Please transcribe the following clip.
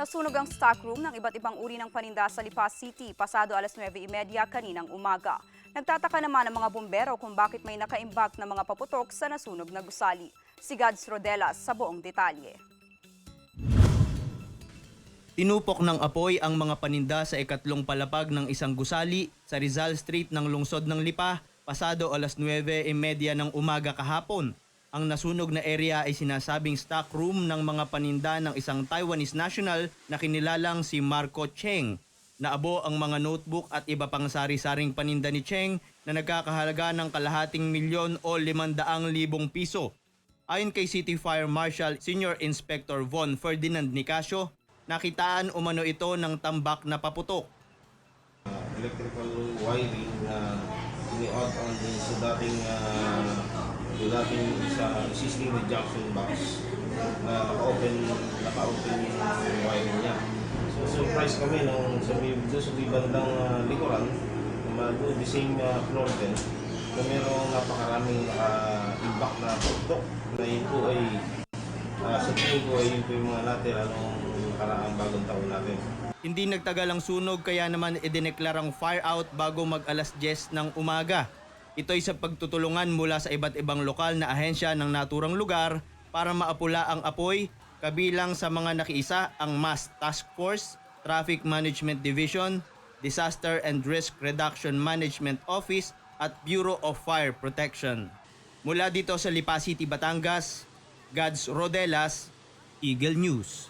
Nasunog ang stockroom ng iba't ibang uri ng paninda sa Lipa City pasado alas 9.30 kaninang umaga. Nagtataka naman ang mga bumbero kung bakit may nakaimbak na mga paputok sa nasunog na gusali. Si Gads Rodelas sa buong detalye. Tinupok ng apoy ang mga paninda sa ikatlong palapag ng isang gusali sa Rizal Street ng lungsod ng Lipa pasado alas 9.30 ng umaga kahapon. Ang nasunog na area ay sinasabing stock room ng mga paninda ng isang Taiwanese national na kinilalang si Marco Cheng. Naabo ang mga notebook at iba pang sari-saring paninda ni Cheng na nagkakahalaga ng kalahating milyon o limandaang libong piso. Ayon kay City Fire Marshal Senior Inspector Von Ferdinand Nicasio, nakitaan umano ito ng tambak na paputok. electrical wiring na ini-out on din sa dating uh, dating sa existing na junction box na naka-open naka-open yung wiring niya. So surprise kami nung sa may doon sa may bandang uh, likuran doon the same uh, floor din na merong napakaraming naka-impact na putok na yun po ay uh, sa tingin ko ay yun po yung mga natira nung nakaraang bagong taon natin. Hindi nagtagal ang sunog kaya naman idineklarang fire out bago mag alas 10 ng umaga. Ito ay sa pagtutulungan mula sa iba't ibang lokal na ahensya ng naturang lugar para maapula ang apoy kabilang sa mga nakiisa ang Mass Task Force, Traffic Management Division, Disaster and Risk Reduction Management Office at Bureau of Fire Protection. Mula dito sa Lipa City, Batangas, Gads Rodelas, Eagle News.